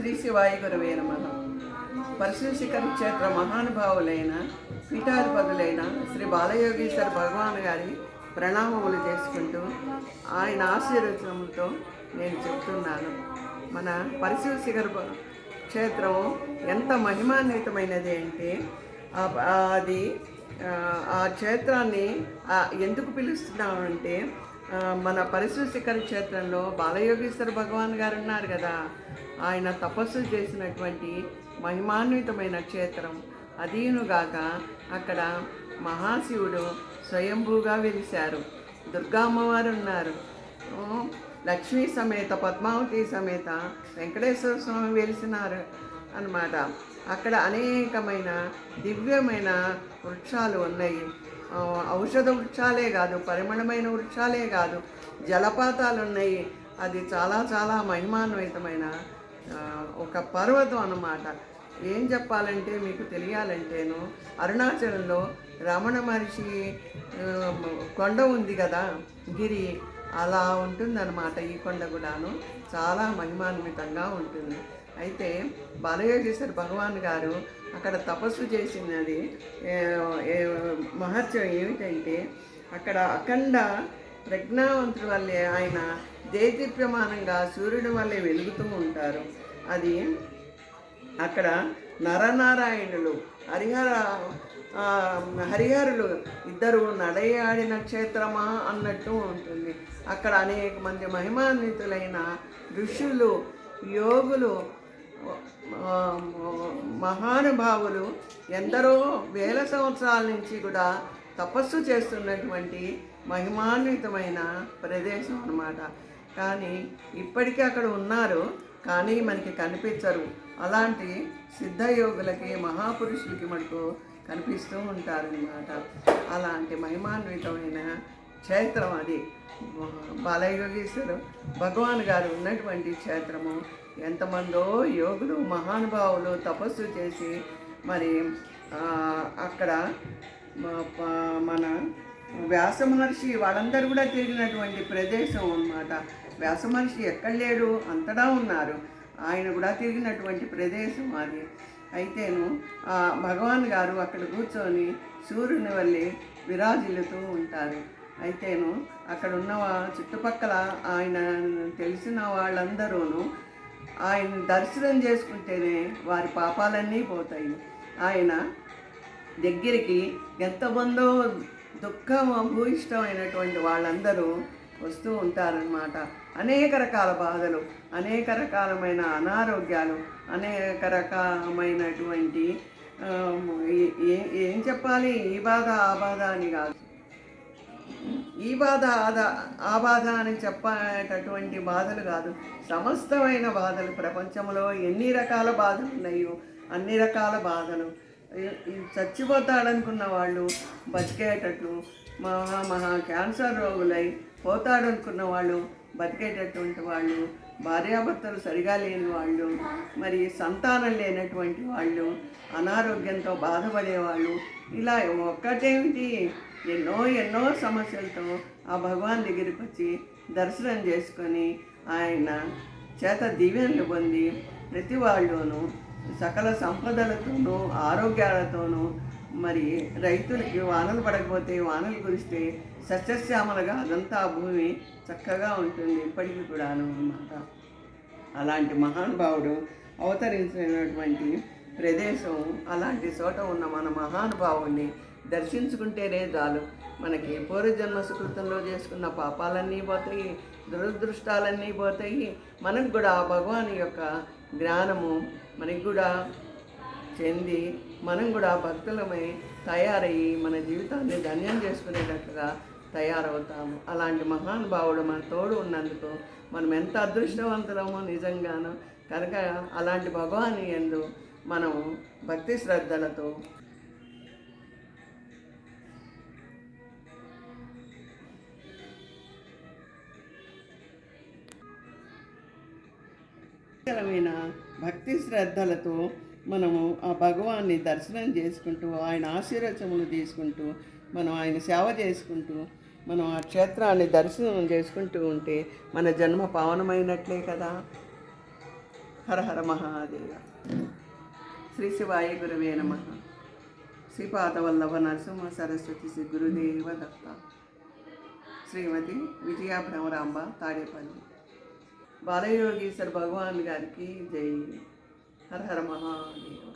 శ్రీ శివాయి గురవే నమ. పరశుశిఖర క్షేత్ర మహానుభావులైన పీఠాధిపతులైన శ్రీ బాలయోగేశ్వర భగవాన్ గారి ప్రణామములు చేసుకుంటూ ఆయన ఆశీర్వచనములతో నేను చెప్తున్నాను. మన పరశుశిఖర క్షేత్రం ఎంత మహిమాన్వితమైనది అంటే అది ఆ, క్షేత్రాన్ని ఎందుకు పిలుస్తున్నామంటే మన మన పరశుశిఖర క్షేత్రంలో బాలయోగేశ్వర భగవాన్ గారు ఉన్నారు కదా. ఆయన తపస్సు చేసినటువంటి మహిమాన్వితమైన క్షేత్రం. అదీనుగాక అక్కడ మహాశివుడు స్వయంభూగా వెలిశారు. దుర్గా అమ్మవారు ఉన్నారు లక్ష్మీ సమేత పద్మావతి సమేత వెంకటేశ్వర స్వామి వెలిసినారు అన్నమాట. అక్కడ అనేకమైన దివ్యమైన వృక్షాలు ఉన్నాయి. ఔషధ వృక్షాలే కాదు పరిమళమైన వృక్షాలే కాదు జలపాతాలు ఉన్నాయి. అది చాలా చాలా మహిమాన్వితమైన ఒక పర్వతం అన్నమాట. ఏం చెప్పాలంటే మీకు తెలియాలంటేను అరుణాచలంలో రమణ మహర్షి కొండ ఉంది కదా గిరి అలా ఉంటుందన్నమాట ఈ కొండ కూడాను. చాలా మహిమాన్వితంగా ఉంటుంది. అయితే బాలయోగేశ్వర భగవాన్ గారు అక్కడ తపస్సు చేసినది మహత్యం ఏమిటంటే అక్కడ అఖండ ప్రజ్ఞావంతుడి వల్లే ఆయన దేదీప్యమానంగా సూర్యుడి వల్లే వెలుగుతూ ఉంటారు. అది అక్కడ నరనారాయణులు హరిహర హరిహరులు ఇద్దరు నడయాడి నక్షేత్రమా అన్నట్టు ఉంటుంది. అక్కడ అనేక మంది మహిమాన్వితులైన ఋషులు యోగులు మహానుభావులు ఎందరో వేల సంవత్సరాల నుంచి కూడా తపస్సు చేస్తున్నటువంటి మహిమాన్వితమైన ప్రదేశం అన్నమాట. కానీ ఇప్పటికీ అక్కడ ఉన్నారు కానీ మనకి కనిపించరు. అలాంటి సిద్ధయోగులకి మహాపురుషులకి మనకు కనిపిస్తూ ఉంటారనమాట అలాంటి మహిమాన్వితమైన క్షేత్రం అది. బాలయోగేశ్వరు భగవాన్ గారు ఉన్నటువంటి క్షేత్రము. ఎంతమందో యోగులు మహానుభావులు తపస్సు చేసి మరి అక్కడ మన వ్యాస మహర్షి వాళ్ళందరూ కూడా తిరిగినటువంటి ప్రదేశం అన్నమాట. వ్యాస మహర్షి ఎక్కడ లేడు? అంతటా ఉన్నారు. ఆయన కూడా తిరిగినటువంటి ప్రదేశం అది. అయితేను ఆ భగవాన్ గారు అక్కడ కూర్చొని సూర్యుని వల్లి విరాజిల్లుతూ ఉంటారు. అయితేను అక్కడ ఉన్న వా- చుట్టుపక్కల ఆయన తెలిసిన వాళ్ళందరూను ఆయన దర్శనం చేసుకుంటేనే వారి పాపాలన్నీ పోతాయి. ఆయన దగ్గరికి ఎంతమందో దుఃఖం భూయిష్టమైనటువంటి వాళ్ళందరూ వస్తూ ఉంటారనమాట అనేక రకాల బాధలు అనేక రకాలమైన అనారోగ్యాలు అనేక రకమైనటువంటి ఏం చెప్పాలి? ఈ బాధ ఆ బాధ అని కాదు. ఈ బాధ ఆదా ఆ బాధ అని చెప్పేటటువంటి బాధలు కాదు. సమస్తమైన బాధలు ప్రపంచంలో ఎన్ని రకాల బాధలు ఉన్నాయో అన్ని రకాల బాధలు. చచ్చిపోతాడనుకున్న వాళ్ళు బతికేటట్లు మహా మహా క్యాన్సర్ రోగులై పోతాడనుకున్న వాళ్ళు బతికేటటువంటి వాళ్ళు భార్యాభర్తలు సరిగా లేని వాళ్ళు మరి సంతానం లేనటువంటి వాళ్ళు అనారోగ్యంతో బాధపడేవాళ్ళు ఇలా ఒక్కటేమిటి? ఎన్నో ఎన్నో సమస్యలతో ఆ భగవాన్ దగ్గరికి వచ్చి దర్శనం చేసుకొని ఆయన చేత దీవెనలు పొంది ప్రతి వాళ్ళును సకల సంపదలతోనూ ఆరోగ్యాలతోనూ మరి రైతులకి వానలు పడకపోతే వానలు కురిస్తే సస్యశ్యామలుగా అదంతా భూమి చక్కగా ఉంటుంది ఇప్పటికీ కూడాను అన్నమాట అలాంటి మహానుభావుడు అవతరించినటువంటి ప్రదేశం అలాంటి చోట ఉన్న మన మహానుభావుణ్ణి దర్శించుకుంటేనే చాలు. మనకి పూర్వజన్మ సుకృతంలో చేసుకున్న పాపాలన్నీ పోతాయి దురదృష్టాలన్నీ పోతాయి. మనకు కూడా ఆ భగవాన్ యొక్క జ్ఞానము మనకి కూడా చెంది మనం కూడా భక్తులమై తయారయ్యి మన జీవితాన్ని ధన్యం చేసుకునేటట్లుగా తయారవుతాము. అలాంటి మహానుభావుడు మన తోడు ఉన్నందుకు మనం ఎంత అదృష్టవంతులమో నిజంగాను. కనుక అలాంటి భగవాని ఎందు మనము భక్తి శ్రద్ధలతో భక్తి శ్రద్ధలతో మనము ఆ భగవాన్ని దర్శనం చేసుకుంటూ ఆయన ఆశీర్వచములు తీసుకుంటూ మనం ఆయన సేవ చేసుకుంటూ మనం ఆ క్షేత్రాన్ని దర్శనం చేసుకుంటూ ఉంటే మన జన్మ పావనమైనట్లే కదా. హర హర మహాదేవ. శ్రీ శివాయ గురువే నమ. శ్రీపాదవల్లభ నరసింహ సరస్వతి శ్రీ గురుదేవ దత్త. శ్రీమతి విజయ భ్రమరాంబ తాడేపల్లి. బాలయోగీశ్వర్ భగవాన్ గారికి జై. హర హర మహాదేవ